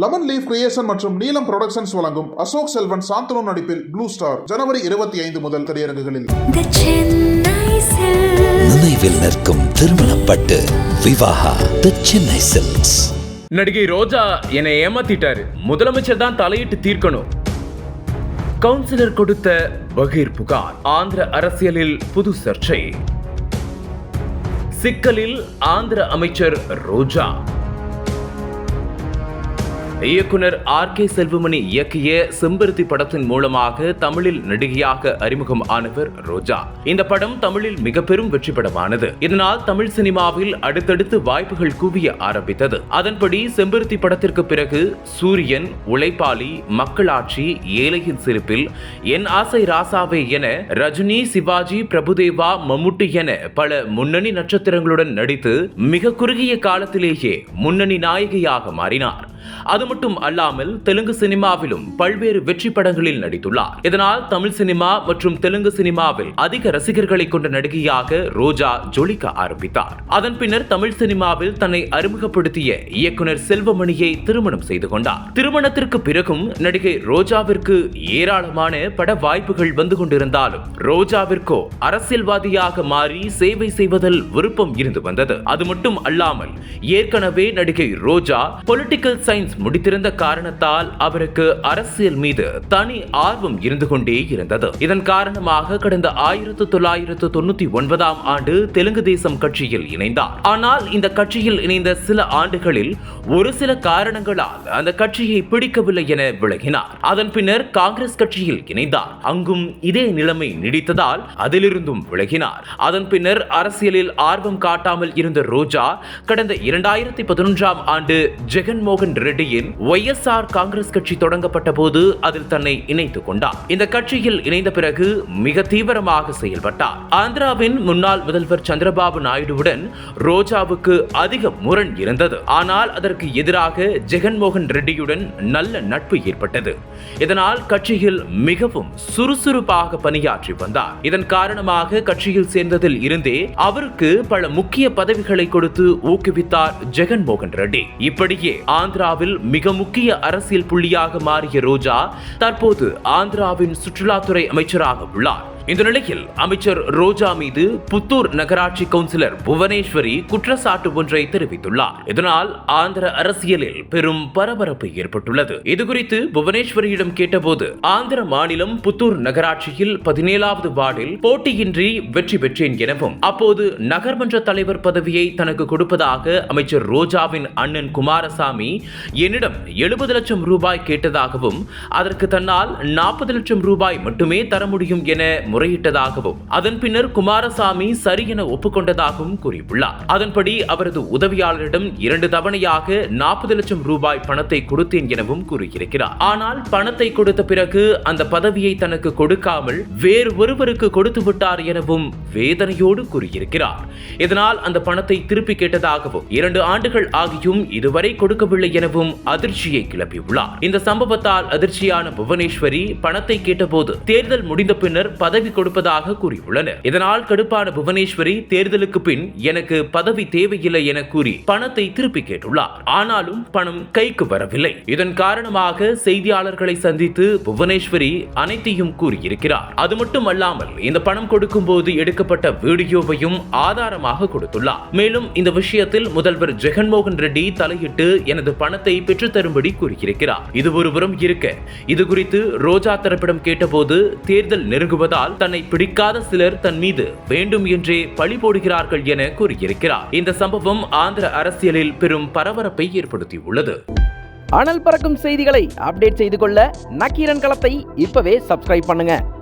Lemon leaf creation மற்றும் நீலம் productions வழங்கும் அசோக் செல்வன் சாந்தனு நடிப்பில் ப்ளூ ஸ்டார் ஜனவரி இருபத்தி ஐந்து முதல் திரையரங்குகளில். The Chennai Silks. நினைவில் நிற்கும் திருமணப்பட்டு விவாகா தி சென்னை சில்க்ஸ் நடிகை ரோஜா என்னை ஏமாத்திட்டாரு. முதலமைச்சர் தான் தலையிட்டு தீர்க்கணும். கவுன்சிலர் கொடுத்த பகீர் புகார் ஆந்திர அரசியலில் புது சர்ச்சை. சிக்கலில் ஆந்திர அமைச்சர் ரோஜா. இயக்குனர் ஆர் கே செல்வமணி இயக்கிய செம்பருத்தி படத்தின் மூலமாக தமிழில் நடிகையாக அறிமுகம் ஆனவர் ரோஜா. இந்த படம் தமிழில் மிக பெரும் வெற்றி படமானது. இதனால் தமிழ் சினிமாவில் அடுத்தடுத்து வாய்ப்புகள் குவிய ஆரம்பித்தது. அதன்படி செம்பருத்தி படத்திற்கு பிறகு சூரியன் உழைப்பாளி மக்களாட்சி ஏழையின் சிரிப்பில் என் ஆசை ராசாவே என ரஜினி சிவாஜி பிரபுதேவா மம்முட்டி என பல முன்னணி நட்சத்திரங்களுடன் நடித்து மிக குறுகிய காலத்திலேயே முன்னணி நாயகியாக மாறினார். அது மட்டும் அல்லாமல் தெலுங்கு சினிமாவிலும் பல்வேறு வெற்றி படங்களில் நடித்துள்ளார். இதனால் தமிழ் சினிமா மற்றும் தெலுங்கு சினிமாவில் அதிக ரசிகர்களை கொண்ட நடிகையாக ரோஜா ஜொலிக்க ஆரம்பித்தார். அதன் பின்னர் தமிழ் சினிமாவில் தன்னை அறிமுகப்படுத்திய இயக்குனர் செல்வமணியை திருமணம் செய்து கொண்டார். திருமணத்திற்கு பிறகும் நடிகை ரோஜாவிற்கு ஏராளமான பட வாய்ப்புகள் வந்து கொண்டிருந்தாலும் ரோஜாவிற்கோ அரசியல்வாதியாக மாறி சேவை செய்வதில் விருப்பம் இருந்து வந்தது. அது மட்டும் அல்லாமல் ஏற்கனவே நடிகை ரோஜா பொலிட்டிக்கல் சயின்ஸ் முடித்திருந்த காரணத்தால் அவருக்கு அரசியல் மீது தனி ஆர்வம் இருந்து கொண்டே இருந்தது. இதன் காரணமாக கடந்த ஆயிரத்து தொள்ளாயிரத்து தொண்ணூத்தி ஒன்பதாம் ஆண்டு தெலுங்கு தேசம் கட்சியில் இணைந்தார். ஆனால் இந்த கட்சியில் இணைந்த சில ஆண்டுகளில் ஒரு சில காரணங்களால் அந்த கட்சியை பிடிக்கவில்லை என விலகினார். அதன் பின்னர் காங்கிரஸ் கட்சியில் இணைந்தார். அங்கும் இதே நிலைமை நீடித்ததால் அதிலிருந்தும் விலகினார். அதன் பின்னர் அரசியலில் ஆர்வம் காட்டாமல் இருந்த ரோஜா கடந்த இரண்டாயிரத்தி பதினொன்றாம் ஆண்டு ஜெகன்மோகன் ரெட்டியின் ஒய் எஸ் ஆர் காங்கிரஸ் கட்சி தொடங்கப்பட்ட போது அதில் தன்னை இணைத்துக் கொண்டார். இந்த கட்சியில் இணைந்த பிறகு மிக தீவிரமாக செயல்பட்டார். ஆந்திராவின் முன்னாள் முதல்வர் சந்திரபாபு நாயுடுவுடன் ரோஜாவுக்கு அதிக முரண் இருந்தது. ஆனால் அதற்கு எதிராக ஜெகன்மோகன் ரெட்டியுடன் நல்ல நட்பு ஏற்பட்டது. இதனால் கட்சியில் மிகவும் சுறுசுறுப்பாக பணியாற்றி வந்தார். இதன் காரணமாக கட்சியில் சேர்ந்ததில் இருந்தே அவருக்கு பல முக்கிய பதவிகளை கொடுத்து ஊக்குவித்தார் ஜெகன்மோகன் ரெட்டி. இப்படியே ஆந்திரா ஆந்திராவில் மிக முக்கிய அரசியல் புள்ளியாக மாறிய ரோஜா தற்போது ஆந்திராவின் சுற்றுலாத்துறை அமைச்சராக உள்ளார். இந்த நிலையில் அமைச்சர் ரோஜா மீது புத்தூர் நகராட்சி கவுன்சிலர் புவனேஸ்வரி குற்றச்சாட்டு ஒன்றை தெரிவித்துள்ளார். இதனால் ஆந்திர அரசியலில் பெரும் பரபரப்பு ஏற்பட்டுள்ளது. இதுகுறித்து புவனேஸ்வரியிடம் கேட்டபோது ஆந்திர மாநிலம் புத்தூர் நகராட்சியில் பதினேழாவது வார்டில் போட்டியின்றி வெற்றி பெற்றேன் எனவும் அப்போது நகர்மன்ற தலைவர் பதவியை தனக்கு கொடுப்பதாக அமைச்சர் ரோஜாவின் அண்ணன் குமாரசாமி என்னிடம் எழுபது லட்சம் ரூபாய் கேட்டதாகவும் அதற்கு தன்னால் நாற்பது லட்சம் ரூபாய் மட்டுமே தர முடியும் என முறையிட்டதாகவும் அதன் பின்னர் குமாரசாமி சரி என ஒப்புக்கொண்டதாகவும் கூறியுள்ளார். அதன்படி அவரது உதவியாளரிடம் இரண்டு தவணையாக நாற்பது லட்சம் ரூபாய் பணத்தை கொடுத்தேன் எனவும் கூறியிருக்கிறார். ஆனால் பணத்தை கொடுத்த பிறகு அந்த பதவியை தனக்கு கொடுக்காமல் வேறு ஒருவருக்கு கொடுத்து விட்டார் எனவும் வேதனையோடு கூறியிருக்கிறார். இதனால் அந்த பணத்தை திருப்பி கேட்டதாகவும் இரண்டு ஆண்டுகள் ஆகியும் இதுவரை கொடுக்கவில்லை எனவும் அதிர்ச்சியை கிளப்பியுள்ளார். இந்த சம்பவத்தால் அதிர்ச்சியான புவனேஸ்வரி பணத்தை கேட்டபோது தேர்தல் முடிந்த பின்னர் பதவி கொடுப்பதாக கூறியுள்ளனர். இதனால் கடுப்பான புவனேஸ்வரி தேர்தலுக்கு பின் எனக்கு பதவி தேவையில்லை என கூறி பணத்தை திருப்பி கேட்டுள்ளார். ஆனாலும் பணம் கைக்கு வரவில்லை. இதன் காரணமாக செய்தியாளர்களை சந்தித்து புவனேஸ்வரி அனைத்தையும் கூறியிருக்கிறார். அது மட்டுமல்லாமல் இந்த பணம் கொடுக்கும் போது எடுக்கப்பட்ட வீடியோவையும் ஆதாரமாக கொடுத்துள்ளார். மேலும் இந்த விஷயத்தில் முதல்வர் ஜெகன்மோகன் ரெட்டி தலையிட்டு எனது பணத்தை பெற்றுத்தரும்படி கூறியிருக்கிறார். இது ஒருபுறம் இருக்க. இது குறித்து ரோஜா தரப்பிடம் கேட்டபோது தேர்தல் நெருங்குவதால் தன்னை பிடிக்காத சிலர் தன் மீது வேண்டும் என்றே பழி போடுகிறார்கள் என கூறியிருக்கிறார். இந்த சம்பவம் ஆந்திர அரசியலில் பெரும் பரபரப்பை ஏற்படுத்தியுள்ளது. அனல் பறக்கும் செய்திகளை அப்டேட் செய்து கொள்ள நக்கீரன் களத்தை இப்பவே சப்ஸ்கிரைப் பண்ணுங்க.